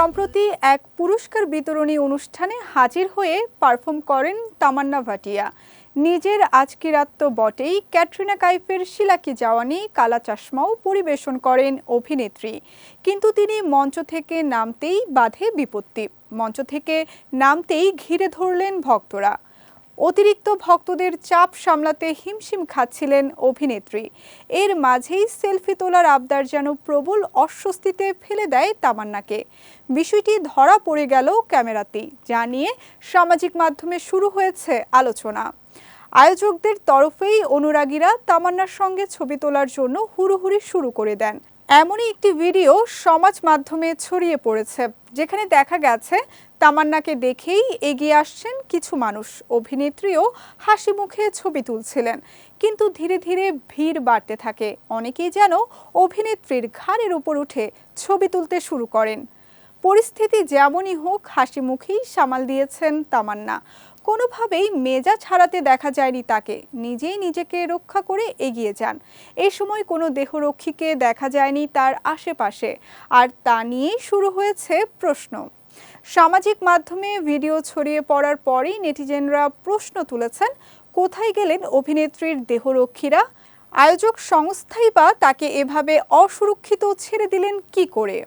সম্প্রতি এক পুরস্কার বিতরণী অনুষ্ঠানে হাজির হয়ে পারফর্ম করেন তামান্না ভাটিয়া। নিজের আজকিরাত্ম বটেই ক্যাটরিনা কাইফের শিলাকি জাওয়ানি, কালা চশমাও পরিবেশন করেন অভিনেত্রী। কিন্তু তিনি মঞ্চ থেকে নামতেই বাধে বিপত্তি। মঞ্চ থেকে নামতেই ঘিরে ধরলেন ভক্তরা। অতিরিক্ত ভক্তদের চাপ সামলাতে হিমশিম খাচ্ছিলেন অভিনেত্রী। এর মাঝেই সেলফি তোলার আবদার যেন প্রবল অস্বস্তিতে ফেলে দেয় তামান্নাকে। বিষয়টি ধরা পড়ে গেল ক্যামেরাতেই, যা নিয়ে সামাজিক মাধ্যমে শুরু হয়েছে আলোচনা। আয়োজকদের তরফেই অনুরাগীরা তামান্নার সঙ্গে ছবি তোলার জন্য হুড়োহুড়ি শুরু করে দেন। এমনই একটি ভিডিও সমাজ মাধ্যমে ছড়িয়ে পড়েছে, যেখানে দেখা গেছে তামান্নাকে দেখেই এগিয়ে আসছেন কিছু মানুষ। অভিনেত্রীও হাসি মুখে ছবি তুলছিলেন, কিন্তু ধীরে ধীরে ভিড় বাড়তে থাকে। অনেকেই যেন অভিনেত্রীর ঘাড়ের উপর উঠে ছবি তুলতে শুরু করেন। পরিস্থিতি যেমনই হোক হাসি মুখেই সামাল দিয়েছেন তামান্না। কোনোভাবেই মেজা ছাড়াতে দেখা যায়নি তাকে। নিজেই নিজেকে রক্ষা করে এগিয়ে যান। এ সময় কোনো দেহরক্ষীকে দেখা যায়নি তার আশেপাশে। আর তা নিয়েই শুরু হয়েছে প্রশ্ন। সামাজিক মাধ্যমে ভিডিও ছড়িয়ে পড়ার পরই নেটিজেনরা প্রশ্ন তুলেছেন, কোথায় গেলেন অভিনেত্রীর দেহরক্ষীরা? আয়োজক সংস্থাই বা তাকে এভাবে অসুরক্ষিত ছেড়ে দিলেন কি করে?